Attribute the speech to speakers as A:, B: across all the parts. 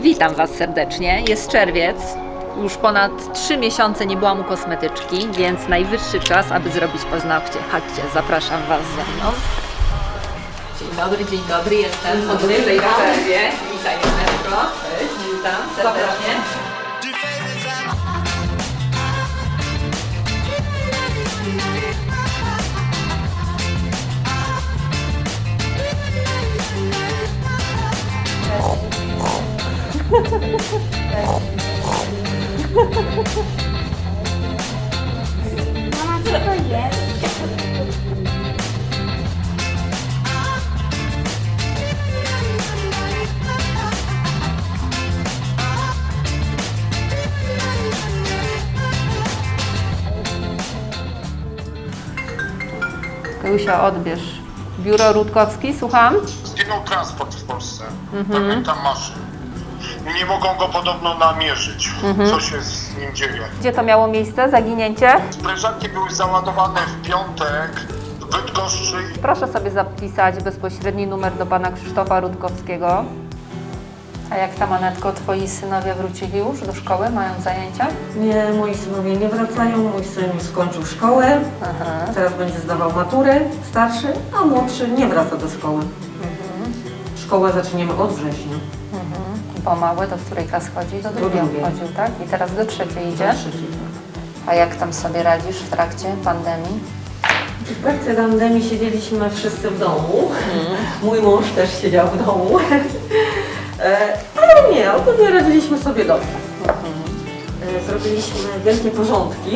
A: Witam Was serdecznie. Jest czerwiec. Już ponad 3 miesiące nie byłam u kosmetyczki, więc najwyższy czas, aby zrobić paznokcie. Chodźcie, zapraszam Was ze mną. Dzień dobry, dzień dobry, jestem po dłuższej przerwie. Witaj, Janeczko. Cześć, witam serdecznie.
B: Mama, co to jest?
A: Kyusia, odbierz. Biuro Rutkowski, słucham?
C: Zginął transport w Polsce. Pamiętam maszyn. Nie mogą go podobno namierzyć. Co się z nim dzieje?
A: Gdzie to miało miejsce, zaginięcie?
C: Sprężarki były załadowane w piątek w Bydgoszczy
A: Proszę sobie zapisać bezpośredni numer do pana Krzysztofa Rutkowskiego. A jak tam, Anetko, twoi synowie wrócili już do szkoły, mają zajęcia?
D: Nie, moi synowie nie wracają. Mój syn już skończył szkołę.
A: Aha.
D: Teraz będzie zdawał maturę, starszy, a młodszy nie wraca do szkoły. Szkołę zaczniemy od września.
A: Bo mały do której klas chodzi? Do drugiej
D: drugiej.
A: chodził, tak? I teraz do trzeciej idzie? A jak tam sobie radzisz w trakcie pandemii?
D: W trakcie pandemii siedzieliśmy wszyscy w domu. Mój mąż też siedział w domu. E, Ale nie, ogólnie radziliśmy sobie dobrze. Zrobiliśmy wielkie porządki,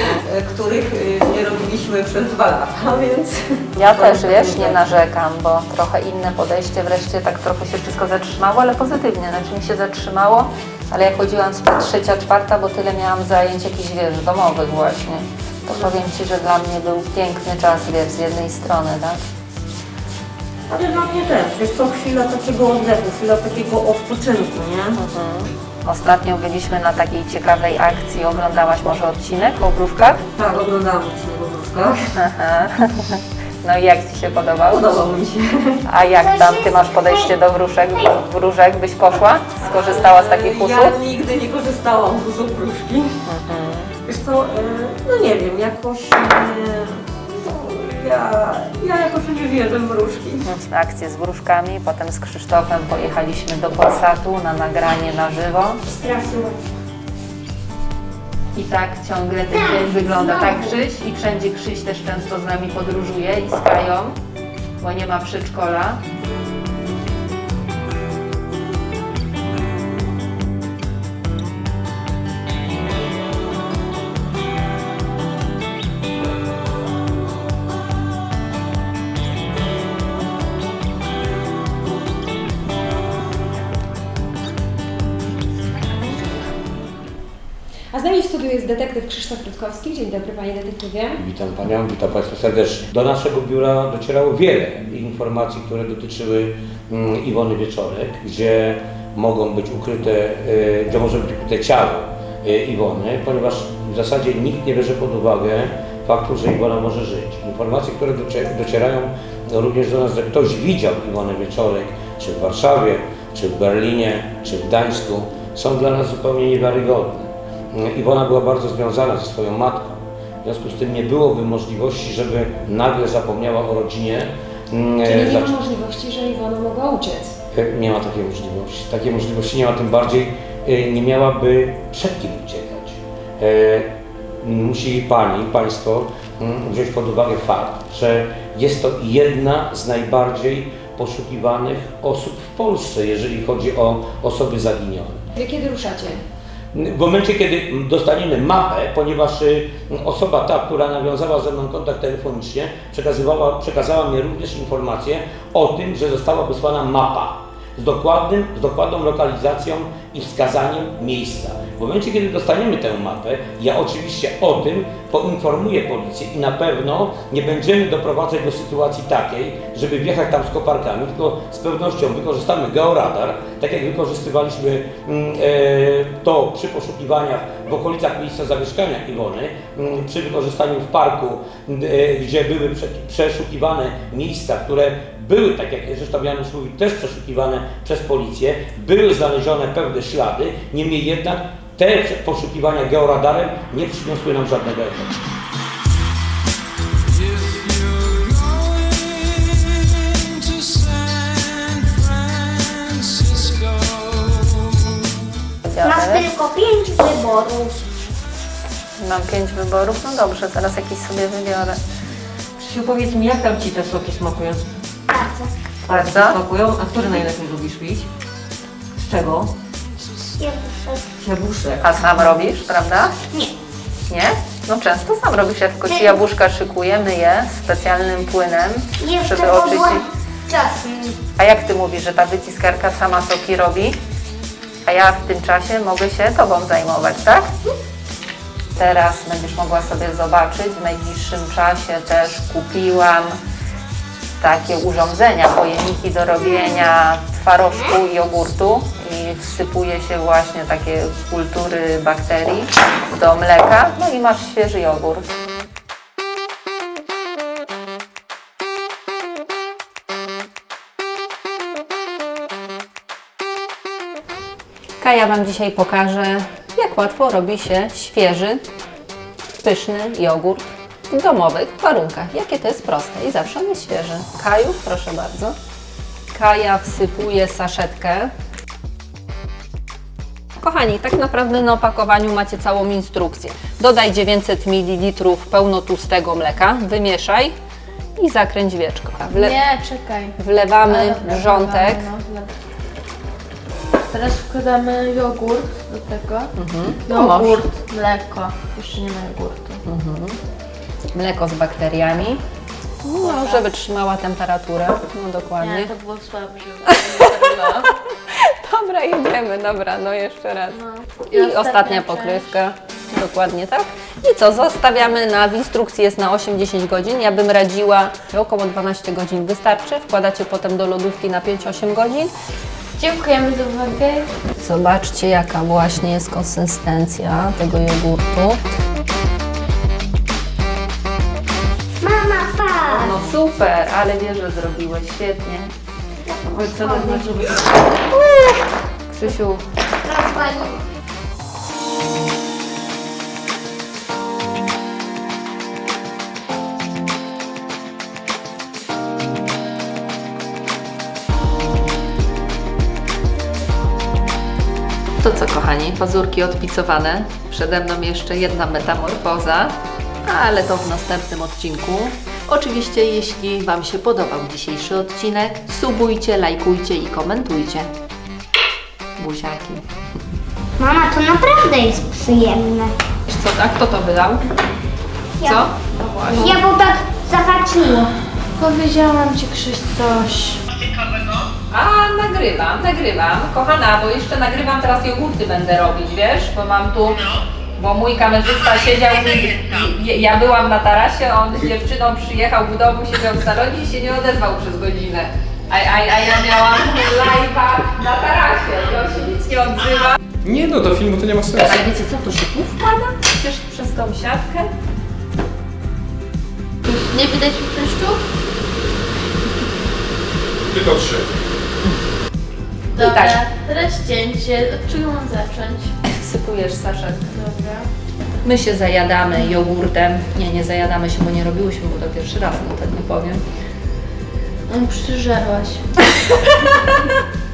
D: których e, nie robiliśmy przez dwa lata, więc...
A: Ja też, wiesz, nie narzekam, bo trochę inne podejście, wreszcie tak trochę się wszystko zatrzymało, ale pozytywnie, znaczy mi się zatrzymało, ale jak chodziłam spod trzecia, czwarta, bo tyle miałam zajęć jakichś, wiesz, domowych właśnie, to powiem Ci, że dla mnie był piękny czas, wiesz, z jednej strony, tak?
D: Ale dla mnie też, jest to chwila takiego oddechu, chwila takiego odpoczynku, nie?
A: Ostatnio byliśmy na takiej ciekawej akcji, oglądałaś może odcinek o wróżkach?
D: Tak, oglądałam odcinek o wróżkach.
A: Aha. No i jak Ci się podobał?
D: Podobał mi się.
A: A jak tam, Ty masz podejście do wróżek, wróżek byś poszła? Skorzystała z takich usług?
D: Ja nigdy nie korzystałam z usług wróżki. Wiesz co, e, no nie wiem, jakoś no, ja, ja jakoś nie wierzę w wróżki.
A: akcję z wróżkami, potem z Krzysztofem pojechaliśmy do Polsatu na nagranie na żywo.
B: Strasznie.
A: I tak ciągle ten dzień wygląda, tak Krzyś? I wszędzie Krzyś też często z nami podróżuje i z Kają, bo nie ma przedszkola.
E: Studiu jest detektyw Krzysztof Rutkowski. Dzień dobry panie detektywie.
F: Witam Panią, witam Państwa serdecznie. Do naszego biura docierało wiele informacji, które dotyczyły mm, Iwony Wieczorek, gdzie mogą być ukryte, e, gdzie może być ukryte ciało e, Iwony, ponieważ w zasadzie nikt nie bierze pod uwagę faktu, że Iwona może żyć. Informacje, które docie- docierają również do nas, że ktoś widział Iwonę Wieczorek, czy w Warszawie, czy w Berlinie, czy w Gdańsku, są dla nas zupełnie niewiarygodne. Iwona była bardzo związana ze swoją matką. W związku z tym nie byłoby możliwości, żeby nagle zapomniała o rodzinie. Mm,
E: Czyli nie ma możliwości, że Iwona mogła uciec.
F: E, Nie ma takiej możliwości. Takiej możliwości nie ma, tym bardziej e, nie miałaby przed kim uciekać. E, Musi Pani, Państwo mm, wziąć pod uwagę fakt, że jest to jedna z najbardziej poszukiwanych osób w Polsce, jeżeli chodzi o osoby zaginione.
E: Wy kiedy ruszacie?
F: W momencie, kiedy dostaniemy mapę, ponieważ y, osoba ta, która nawiązała ze mną kontakt telefonicznie, przekazywała, przekazała mi również informację o tym, że została wysłana mapa z, dokładnym, z dokładną lokalizacją i wskazaniem miejsca. W momencie, kiedy dostaniemy tę mapę, ja oczywiście o tym poinformuję policję i na pewno nie będziemy doprowadzać do sytuacji takiej, żeby wjechać tam z koparkami, tylko z pewnością wykorzystamy georadar, tak jak wykorzystywaliśmy mm, e, to przy poszukiwaniach w okolicach miejsca zamieszkania Iwony, mm, przy wykorzystaniu w parku, e, gdzie były prze- przeszukiwane miejsca, które były, tak jak zresztą Janusz mówił, też przeszukiwane przez policję, były znalezione pewne ślady, niemniej jednak te poszukiwania georadarem nie przyniosły nam żadnego efektu.
B: Masz tylko pięć wyborów.
A: Mam pięć wyborów, no dobrze, zaraz jakiś sobie wybiorę.
D: Krzysiu, powiedz mi, jak tam Ci te soki smakują?
B: Bardzo.
A: Bardzo?
D: Smakują? A który najlepiej lubisz pić? Z czego?
B: Jabłuszek.
D: Jabłuszek.
A: A sam robisz, prawda?
B: Nie.
A: Nie? No często sam robisz, jak tylko ci jabłuszka szykujemy je specjalnym płynem,
B: Jeszcze
A: żeby oczyścić.
B: czasem.
A: A jak ty mówisz, że ta wyciskarka sama soki robi? A ja w tym czasie mogę się tobą zajmować, tak? Teraz będziesz mogła sobie zobaczyć, w najbliższym czasie też kupiłam takie urządzenia, pojemniki do robienia twarożku i jogurtu i wsypuje się właśnie takie kultury bakterii do mleka, no i masz świeży jogurt. Kaja Wam dzisiaj pokaże, jak łatwo robi się świeży, pyszny jogurt w domowych warunkach. Jakie to jest proste i zawsze on jest świeży. Kaju, proszę bardzo. Kaja wsypuje saszetkę. Kochani, tak naprawdę na opakowaniu macie całą instrukcję. Dodaj 900 ml pełnotłustego mleka, wymieszaj i zakręć wieczko. Wle-
G: Nie, czekaj.
A: wlewamy
G: Dobra,
A: wrzątek.
G: wlewamy, no, wlewamy. Teraz wkładamy jogurt do tego.
A: No
G: Jogurt, mleko. Jeszcze nie ma jogurtu.
A: Mleko z bakteriami. No, żeby trzymała temperaturę. No dokładnie.
G: Nie, to było słabe, żeby
A: Dobra, jedziemy, dobra, no jeszcze raz. I,
G: I
A: ostatnia,
G: ostatnia
A: pokrywka. Dokładnie tak. I co, zostawiamy na, w instrukcji jest na 8-10 godzin. Ja bym radziła, około 12 godzin wystarczy. Wkładacie potem do lodówki na 5-8 godzin.
G: Dziękujemy za uwagę.
A: Zobaczcie, jaka właśnie jest konsystencja tego jogurtu. Super, ale wiesz, że zrobiłeś świetnie.
D: Oj, co to znaczy.
A: Krzysiu. To co kochani, pazurki odpicowane. Przede mną jeszcze jedna metamorfoza, ale to w następnym odcinku. Oczywiście, jeśli Wam się podobał dzisiejszy odcinek, subujcie, lajkujcie i komentujcie. Buziaki.
B: Mama, to naprawdę jest przyjemne.
A: Wiesz co, a kto to wydał?
B: Ja,
A: Co? No właśnie.
B: ja bo tak zahaczyło.
G: Powiedziałam Ci Krzyś coś.
A: A, nagrywam, nagrywam. Kochana, bo jeszcze nagrywam, teraz jogurty będę robić, wiesz? Bo mam tu, bo mój kamerzysta siedział, ja- ja byłam na tarasie, on z dziewczyną przyjechał w domu, siedział w salonie i się nie odezwał przez godzinę. A, a, a ja miałam live'a na tarasie i on się nic nie odzywa.
H: Nie no, do filmu to nie ma sensu.
A: A wiecie co, to się tu wpada? Przecież przez tą siatkę.
G: Nie widać pryszczów?
C: Tylko trzy.
G: Dobra,
A: tak.
G: teraz cięcie. Od czego mam zacząć?
A: Sypujesz saszetkę.
G: Dobra.
A: My się zajadamy jogurtem. Nie, nie zajadamy się, bo nie robiłyśmy, bo to pierwszy raz, no tak nie powiem.
G: On przyżarłaś.